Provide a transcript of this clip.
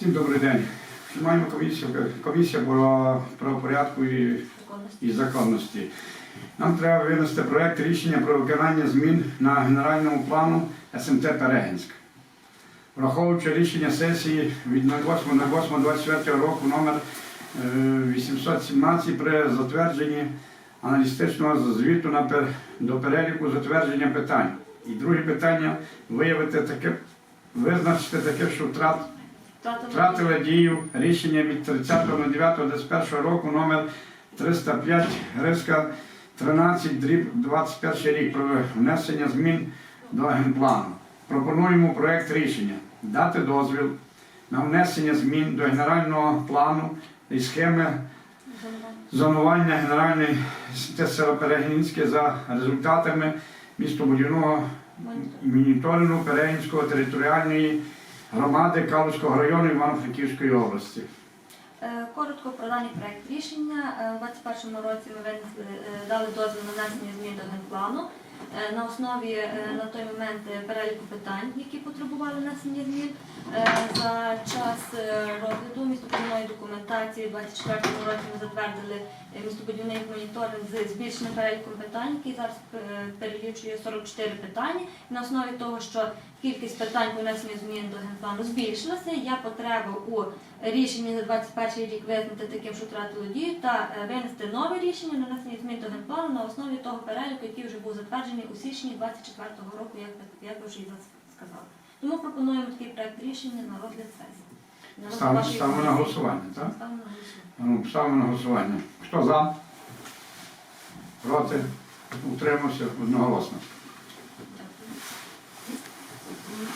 Всім добрий день. Маємо комісію, комісія була правопорядку і, і законності. Нам треба винести проект рішення про виконання змін на генеральному плану СМТ Перегінськ. Враховуючи рішення сесії від 08.08.24 року номер е, 817 при затвердженні аналітичного звіту на до переліку затвердження питань. І друге питання виявити таке, визначити таке, що втрат Втратили дію рішення від 30.09.21 року номер 305 Гризька 13 дріб 21 рік про внесення змін до генплану. Пропонуємо проект рішення дати дозвіл на внесення змін до генерального плану і схеми зонування генеральної село Перегінське за результатами містобудівного моніторингу Перегінського територіальної громади Калуського району Івано-Франківської області. Е, Коротко про даний проєкт рішення. Е, У 2021 році ми е, дали дозвіл на внесення змін до генплану. Е, На основі е, на той момент е, переліку питань, які потребували внесення змін. За час розгляду містобудівної документації у 2024 році ми затвердили містобудівний моніторинг з збільшеним переліком питань, який зараз перелічує 44 питання. На основі того, що кількість питань по внесенню змін до генплану збільшилася, є потреба у рішенні за 21 рік визнати таким, що втратило дію, та винести нове рішення на внесення змін до генплану на основі того переліку, який вже був затверджений у січні 24 року, як, ви- як ви вже і сказали. Тому пропонуємо такий проект рішення на розгляд сесії. Ставимо на голосування, так? Ставимо на голосування. Ну, ставимо на голосування. Хто за? Проти? Утримався одноголосно.